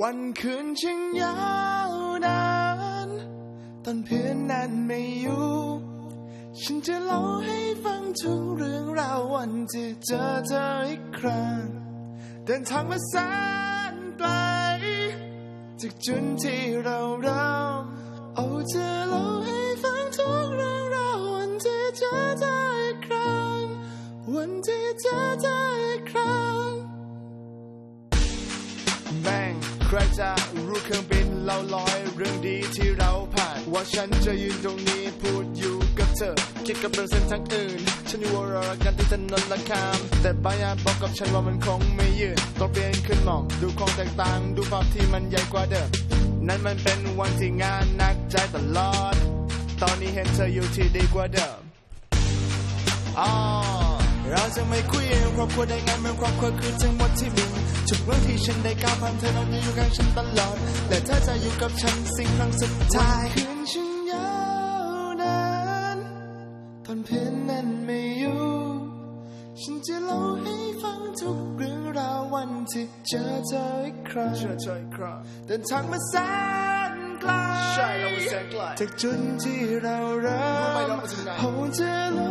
วันคืนช่างยาวนานตอนเพื่อนนั้นไม่อยู่ ฉันจะเล่าให้ฟังทุกเรื่องราววันที่เจอเธออีกครั้ง เดินทางมาแสนไกล จากจุดที่เราเริ่มเอาจะเล่าให้ฟังทุกเรื่องราววันที่เจอเธออีกครั้ง วันที่เจอเธออีกครั้งแม่งใครจะรู้เครื่องบินเราลอยเรื่องดีที่เราผ่าน ว่าฉันจะยืนตรงนี้พูดอยู่กับเธอคิดกับเรื่องเส้นทางอื่น ฉันอยู่วรอกันที่ถนนละคาม แต่บางอย่างบอกกับฉันว่ามันคงไม่ยืนต้องเปลี่ยนขึ้นมอง ดูของแตกต่าง ดูภาพที่มันใหญ่กว่าเดิม นั่นมันเป็นวันที่งานหนักใจตลอด ตอนนี้เห็นเธออยู่ที่ดีกว่าเดิมอ๋อเราจะไม่คุยเองครอบครัวได้ไงเมื่อครอบครัวคือทั้งหมดที่มีทุกเรื่องที่ฉันได้ก้าวผ่านเธอนั้นอยู่ข้างฉันตลอด และเธอจะอยู่กับฉันสิ่งครั้งสุดท้ายคืนฉัน นเพื่อนนั้นไม่อยู่ ฉันจะเล่าให้ฟังทุกเรื่องราววันที่เจอเธออีกครั้งเจอเธออีกครั้งเดินทางมาแสนไกลใช่เราแสนไกลจากจุดที่เราเริ่มรู้ไหมเรามาถึงไหนผมจะเล่า